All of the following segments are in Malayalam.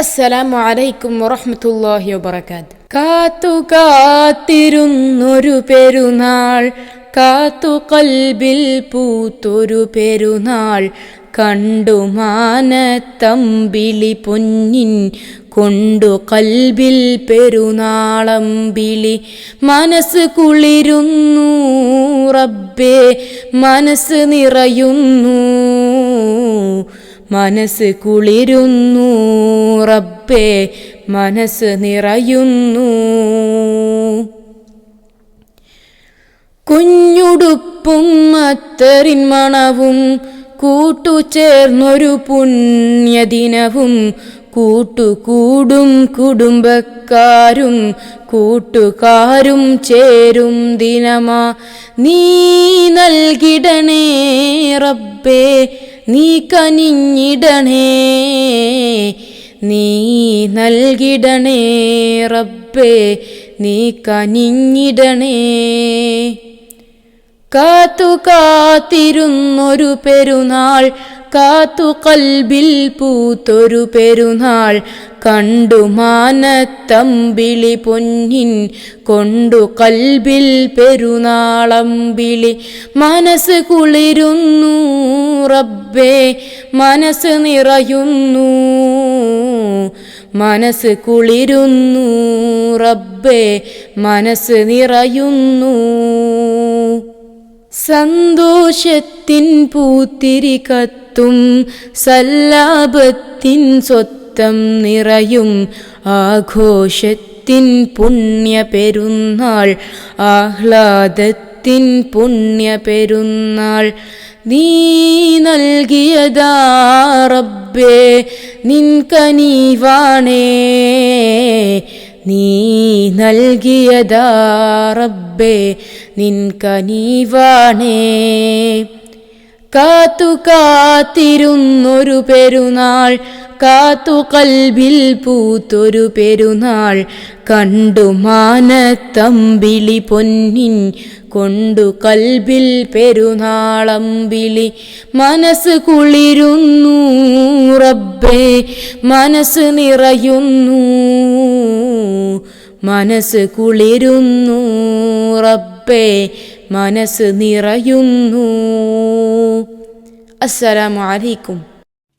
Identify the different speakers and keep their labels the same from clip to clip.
Speaker 1: അസ്സലാമു അലൈക്കും വറഹ്മത്തുള്ളാഹി വബറകാത്ത്. കാത്തു കാത്തിരുന്നൊരു പെരുന്നാൾ കാത്തു കൽബിൽ പൂത്തൊരു പെരുന്നാൾ കണ്ടു മാനത്തമ്പിളി പൊന്നിൻ കൊണ്ടു കൽബിൽ പെരുന്നാളമ്പിളി മനസ്സ് കുളിരുന്നു റബ്ബേ മനസ്സ് നിറയുന്നു മനസ്സ് കുളിരുന്നു. റബ്ബേ മനസ്സ് നിറയുന്നു. കുഞ്ഞുടുപ്പും അത്തറിൻ മണവും കൂട്ടുചേർന്നൊരു പുണ്യദിനവും കൂട്ടുകൂടും കുടുംബക്കാരും കൂട്ടുകാരും ചേരും ദിനമാ. നീ നൽകിടണേ റബ്ബേ നീ കനിഞ്ഞിടണേ നീ നൽകിടണേ റബ്ബേ നീ കനിഞ്ഞിടണേ. കാത്തു കാത്തിരുന്നൊരു പെരുന്നാൾ കാത്തു കൽബിൽ പൂത്തൊരു പെരുന്നാൾ കണ്ടു മാനത്തമ്പിളി പൊന്നിൻ കൊണ്ടു കൽബിൽ പെരുന്നാളമ്പിളി. മനസ്സ് കുളിരുന്നു റബ്ബേ മനസ്സ് നിറയുന്നു. മനസ്സ് കുളിരുന്നു റബ്ബേ മനസ്സ് നിറയുന്നു. സന്തോഷത്തിൻ പൂത്തിരി കത്തും സല്ലാപത്തിൻ സ്വത്തം നിറയും ആഘോഷത്തിൻ പുണ്യ പെരുന്നാൾ ആഹ്ലാദത്തിൻ പുണ്യ പെരുന്നാൾ നീ നൽകിയതാ റബ്ബേ നിൻ കനീവാണേ. നീ നൽകിയതാ റബ്ബേ നിൻ കനീവാണേ. കാത്തു കാത്തിരുന്നൊരു പെരുന്നാൾ കാത്തു കൽവിൽ പൂത്തൊരു പെരുന്നാൾ കണ്ടു മാനത്തമ്പിളി പൊന്നിൻ കൊണ്ടു കൽവിൽ പെരുന്നാളമ്പിളി മനസ്സ് കുളിരുന്നു റബ്ബേ മനസ്സ് നിറയുന്നു. മനസ്സ് കുളിരുന്നു റബ്ബേ. മനസ്സ് നിറയുന്നു. അസ്സലാമലൈക്കും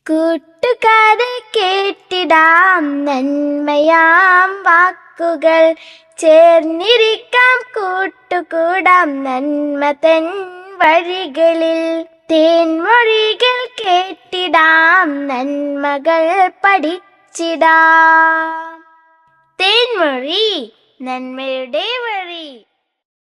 Speaker 2: കൂട്ടുകാരെ കേട്ടിടാം നന്മയാം വാക്കുകൾ. ചേർന്നിരിക്കാം കൂട്ടുകൂടാം നന്മ തൻ വഴികളിൽ. തേൻമൊഴികൾ കേട്ടിടാം നന്മകൾ പഠിച്ചിടാം. തേൻമൊഴി നന്മയുടെ വഴി.